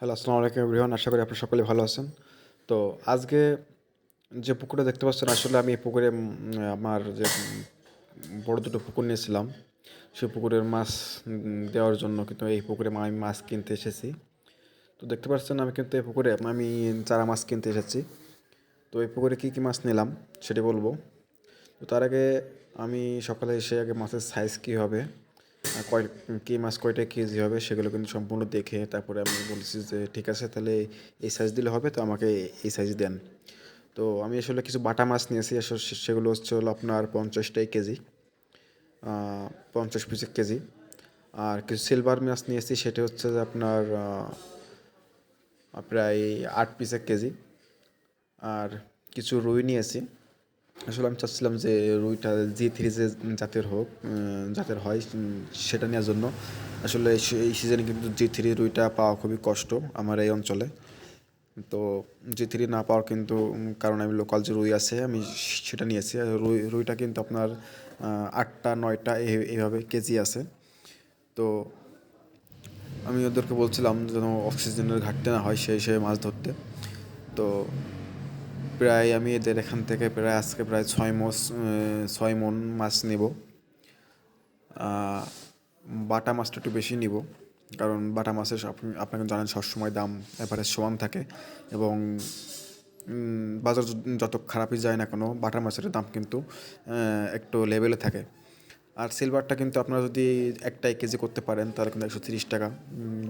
Hello, আসসালামু আলাইকুম everyone আশা করি আপনারা সকলে ভালো আছেন। তো আজকে যে পুকুরটা দেখতে পাচ্ছেন, আসলে আমি এই পুকুরে আমার যে বড় দুটো পুকুর নিয়েছিলাম, সেই পুকুরের মাছ দেওয়ার জন্য কিন্তু এই পুকুরে আমি মাছ কিনতে এসেছি। তো দেখতে পাচ্ছেন, আমি কিন্তু এই পুকুরে, আমি চারা মাছ কিনতে এসেছি। তো এই পুকুরে কী কী মাছ নিলাম, সেটি বলব। তো তার আগে আমি সকালে এসে আগে মাছের সাইজ কী হবে কী মাছ কয়টা কেজি হবে সেগুলো কিন্তু সম্পূর্ণ দেখে তারপরে আমি বলছি যে ঠিক আছে, তাহলে এই সাইজ দিলে হবে, তো আমাকে এই সাইজ দেন। তো আমি আসলে কিছু বাটা মাছ নিয়েছি, আসলে সেগুলো হচ্ছে হলো আপনার পঞ্চাশটাই কেজি পঞ্চাশ পিসের কেজি। আর কিছু সিলভার মাছ নিয়েছি, সেটা হচ্ছে যে আপনার প্রায় আট পিসের কেজি। আর কিছু রুই নিয়েছি আসলে আমি চাচ্ছিলাম যে রুইটা জি থ্রি যে জাতের হোক জাতের হয় সেটা নেওয়ার জন্য। আসলে এই সিজনে কিন্তু জি থ্রি রুইটা পাওয়া খুবই কষ্ট আমার এই অঞ্চলে। তো জি থ্রি না পাওয়ার কিন্তু কারণ আমি লোকাল যে রুই আছে, আমি সেটা নিয়েছি। রুই, রুইটা কিন্তু আপনার আটটা, নয়টা এই- এইভাবে কেজি আছে। তো আমি ওদেরকে বলছিলাম যেন অক্সিজেনের ঘাটতি না হয় সেই হিসেবে মাছ ধরতে। তো প্রায় আমি এদের এখান থেকে প্রায় আজকে প্রায় ছয় মোস ছয় মন মাছ নেব। বাটা মাছটা একটু বেশি নিব, কারণ বাটা মাছের আপনি আপনাকে জানেন সবসময় দাম এবারে সমান থাকে এবং বাজার যত খারাপই যায় না কোনো, বাটা মাছের দাম কিন্তু একটু লেভেলে থাকে। আর সিলভারটা কিন্তু আপনারা যদি একটাই কেজি করতে পারেন, তাহলে কিন্তু একশো তিরিশ টাকা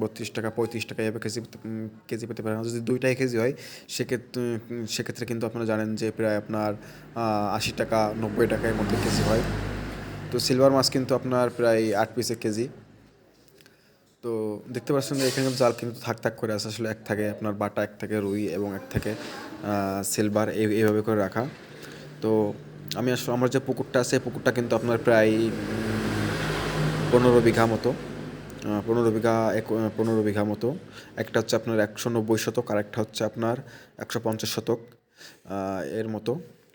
বত্রিশ টাকা, পঁয়ত্রিশ টাকা এভাবে কেজি কেজি পেতে পারেন। যদি দুইটাই কেজি হয়, সেক্ষেত্রে সেক্ষেত্রে কিন্তু আপনারা জানেন যে প্রায় আপনার আশি টাকা, নব্বই টাকার মধ্যে কেজি হয়। তো সিলভার মাছ কিন্তু আপনার প্রায় আট পিসের কেজি। তো দেখতে পাচ্ছেন যে এখানে জাল কিন্তু থাক থাক করে আছে, আসলে এক থাকে আপনার বাটা, এক থাকে রুই এবং এক থাকে সিলভার এই এইভাবে করে রাখা। তো আমি আসলে, আমার যে পুকুরটা আছে পুকুরটা কিন্তু আপনার প্রায় পনেরো বিঘা মতো। পনেরো বিঘা এক পনেরো বিঘা মতো। একটা হচ্ছে আপনার একশো নব্বই শতক, আর একটা হচ্ছে আপনার একশো পঞ্চাশ শতক এর মতো।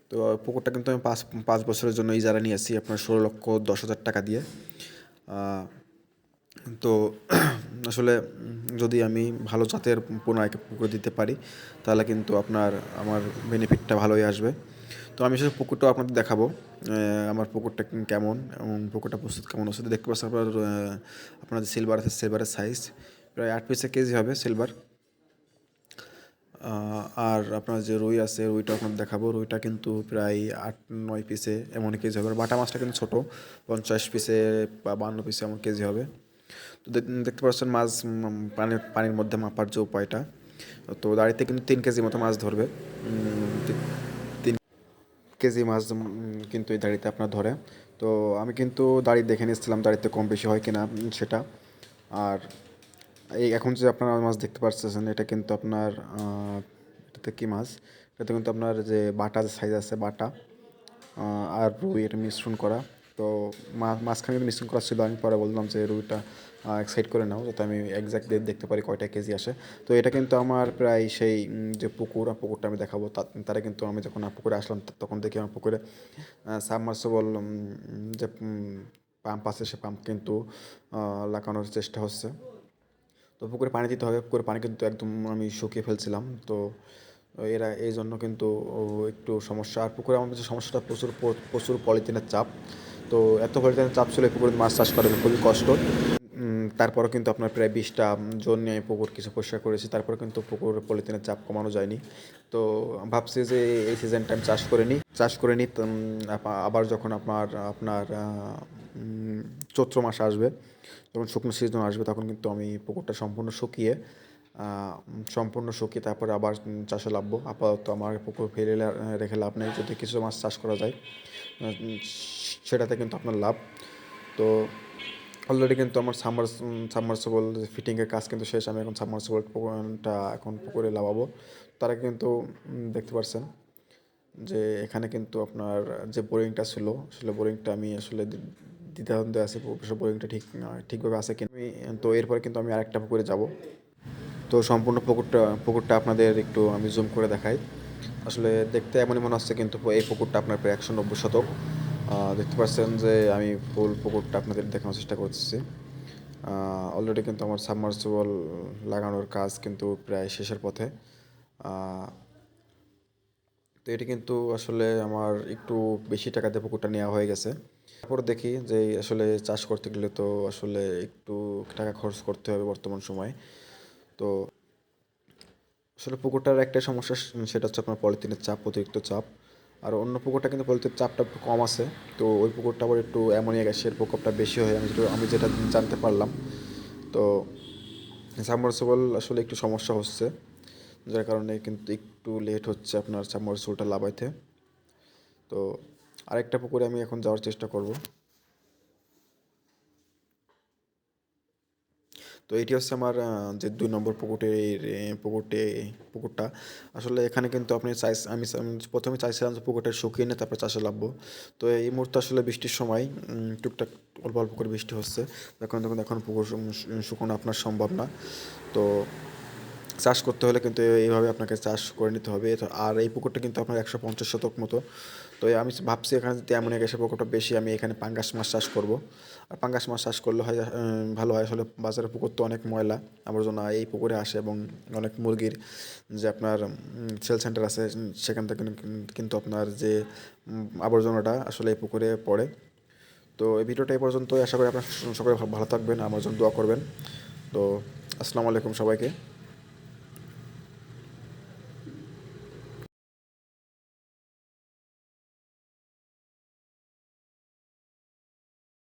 তো পুকুরটা কিন্তু আমি পাঁচ পাঁচ বছরের জন্য ইজারা নিয়েছি আপনার ষোলো লক্ষ দশ হাজার টাকা দিয়ে। তো আসলে যদি আমি ভালো জাতের পোনা একে পুকুরে দিতে পারি, তাহলে কিন্তু আপনার, আমার বেনিফিটটা ভালোই আসবে। তো আমি আসলে পুকুরটাও আপনাদের দেখাবো আমার পুকুরটা কেমন এবং পুকুরটা প্রস্তুত কেমন তো দেখতে পাচ্ছেন আপনার আপনার সিলভার আছে সিলভারের সাইজ প্রায় আট পিসে কেজি হবে সিলভার আর আপনার যে রুই আছে রুইটা আপনার দেখাবো। রুইটা কিন্তু প্রায় আট, নয় পিসে এমন কেজি হবে। বাটা মাছটা কিন্তু ছোটো, পঞ্চাশ পিসে বা বান্ন পিসে এমন কেজি হবে। তো দেখ- দেখতে পাচ্ছেন মাছ পানির পানির মধ্যে মাপার যে উপায়টা। তো দাঁড়িতে কিন্তু তিন কেজি মতো মাছ ধরবে। তিন কেজি মাছ কিন্তু এই দাড়িতে আপনার ধরে। তো আমি কিন্তু দাড়ি দেখে নিয়েছিলাম দাঁড়িতে কম বেশি হয় কিনা সেটা। আর এই এখন যে আপনারা মাছ দেখতে পাচ্ছেন এটা কিন্তু আপনার এটাতে কী মাছ? এটাতে কিন্তু আপনার যে বাটা যে সাইজ আছে, বাটা আর রুই, এটা মিশ্রণ করা। তো মাঝখানে কিন্তু মিশ্রণ করা ছিল, আমি পরে বললাম যে, রুইটা এক সাইড করে নাও যাতে আমি একজ্যাক্ট দেখতে পারি কয়টা কেজি আসে। তো এটা কিন্তু আমার প্রায় সেই যে পুকুর পুকুরটা আমি দেখাবো তারা কিন্তু আমি যখন পুকুরে আসলাম তখন দেখি আমার পুকুরে সাবমার্সেবল যে পাম্প আছে, সে পাম্প কিন্তু লাগানোর চেষ্টা হচ্ছে। তো পুকুরে পানি দিতে হবে, পুকুরে পানি কিন্তু একদম আমি শুকিয়ে ফেলছিলাম। তো, এরা, এই জন্য কিন্তু একটু সমস্যা। আর পুকুরে আমার কাছে সমস্যাটা, প্রচুর প্রচুর পলিথিনের চাপ। তো এত পলিথিনের চাপ ছিল, এই পুকুরে মাছ চাষ করা খুবই কষ্ট। তারপরও কিন্তু আপনার প্রায় বিশটা জন নিয়ে আমি পুকুর কিছু পরিষ্কার করেছি, তারপর কিন্তু পুকুর পলিথিনের চাপ কমানো যায়নি। তো ভাবছি যে এই সিজনটা আমি চাষ করে নিই চাষ করে নিই আবার যখন আপনার আপনার চৈত্র মাস আসবে যখন শুকনো সিজন আসবে, তখন কিন্তু আমি পুকুরটা সম্পূর্ণ শুকিয়ে সম্পূর্ণ শুকিয়ে তারপরে আবার চাষে লাভবো আপাতত আমার পুকুর ফেলে রেখে লাভ নেই, যদি কিছু মাছ চাষ করা যায়। সেটাতে কিন্তু আপনার লাভ। তো অলরেডি কিন্তু আমার সামার সাবমার্সিবল ফিটিংয়ের কাজ কিন্তু শেষ। আমি এখন সাবমার্সিবলটা এখন পুকুরে লাগাবো তারা কিন্তু দেখতে পারছেন যে এখানে কিন্তু আপনার যে বোরিংটা ছিল আসলে বোরিংটা আমি আসলে দ্বি- দ্বিধাদ্বন্দ্বে আছে বোরিংটা ঠিক ঠিকভাবে আছে কিনা। আমি, তো এরপরে কিন্তু আমি আরেকটা পুকুরে যাব। তো সম্পূর্ণ পুকুরটা পুকুরটা আপনাদের একটু আমি জুম করে দেখাই। আসলে দেখতে এমনই মনে হচ্ছে কিন্তু এই পুকুরটা আপনার প্রায় একশো নব্বই শতক। দেখতে পাচ্ছেন যে আমি ফুল পুকুরটা আপনাদের দেখানোর চেষ্টা করতেছি। অলরেডি কিন্তু আমার সাবমার্সিবল লাগানোর কাজ কিন্তু প্রায় শেষের পথে। তো এটি কিন্তু আসলে আমার একটু বেশি টাকা দিয়ে পুকুরটা নেওয়া হয়ে গেছে। তারপর দেখি যে আসলে চাষ করতে গেলে তো আসলে একটু টাকা খরচ করতে হবে বর্তমান সময়ে। তো আসলে পুকুরটার একটা সমস্যা, সেটা হচ্ছে আপনার পলিথিনের চাপ, অতিরিক্ত চাপ। আর অন্য পুকুরটা কিন্তু পলিথিন চাপটা একটু কম আছে। তো ওই পুকুরটা আবার একটু অ্যামোনিয়া গ্যাসের প্রকোপটা বেশি হয় আমি যেটা আমি যেটা জানতে পারলাম। তো সাবমার্সিবল আসলে একটু সমস্যা হচ্ছে, যার কারণে কিন্তু একটু লেট হচ্ছে আপনার সাবমার্সিবলটা লাভাইতে তো আরেকটা পুকুরে আমি এখন যাওয়ার চেষ্টা করব। তো এটি হচ্ছে আমার যে দুই নম্বর পুকুরের পুকুরটি, পুকুরটা। আসলে এখানে কিন্তু আপনি চাই, আমি প্রথমে চাইছিলাম যে পুকুরটা শুকিয়ে নিয়ে তারপরে চাষে লাভবো। তো এই মুহূর্তে আসলে বৃষ্টির সময় টুকটাক অল্প অল্প করে বৃষ্টি হচ্ছে। এখন দেখুন এখন পুকুর শুকোনো আপনার সম্ভব না। তো চাষ করতে হলে কিন্তু এইভাবে আপনাকে চাষ করে নিতে হবে। আর এই পুকুরটা কিন্তু আপনার একশো পঞ্চাশ শতক মতো। তো আমি ভাবছি এখানে যদি এমন গ্যাসের পুকুরটা বেশি আমি এখানে পাঙ্গাস মাছ চাষ করব। আর পাঙ্গাস মাছ চাষ করলে হয় ভালো হয়। আসলে বাজারের পুকুর তো অনেক ময়লা। আবর্জনা এই পুকুরে আসে এবং অনেক মুরগির যে আপনার সেল সেন্টার আছে সেখান থেকে কিন্তু আপনার যে আবর্জনাটা আসলে এই পুকুরে পড়ে। তো এই ভিডিওটা এই পর্যন্তই। আশা করি আপনার সকলে ভালো থাকবেন। আমার জন্য দোয়া করবেন। তো আসসালামু আলাইকুম সবাইকে।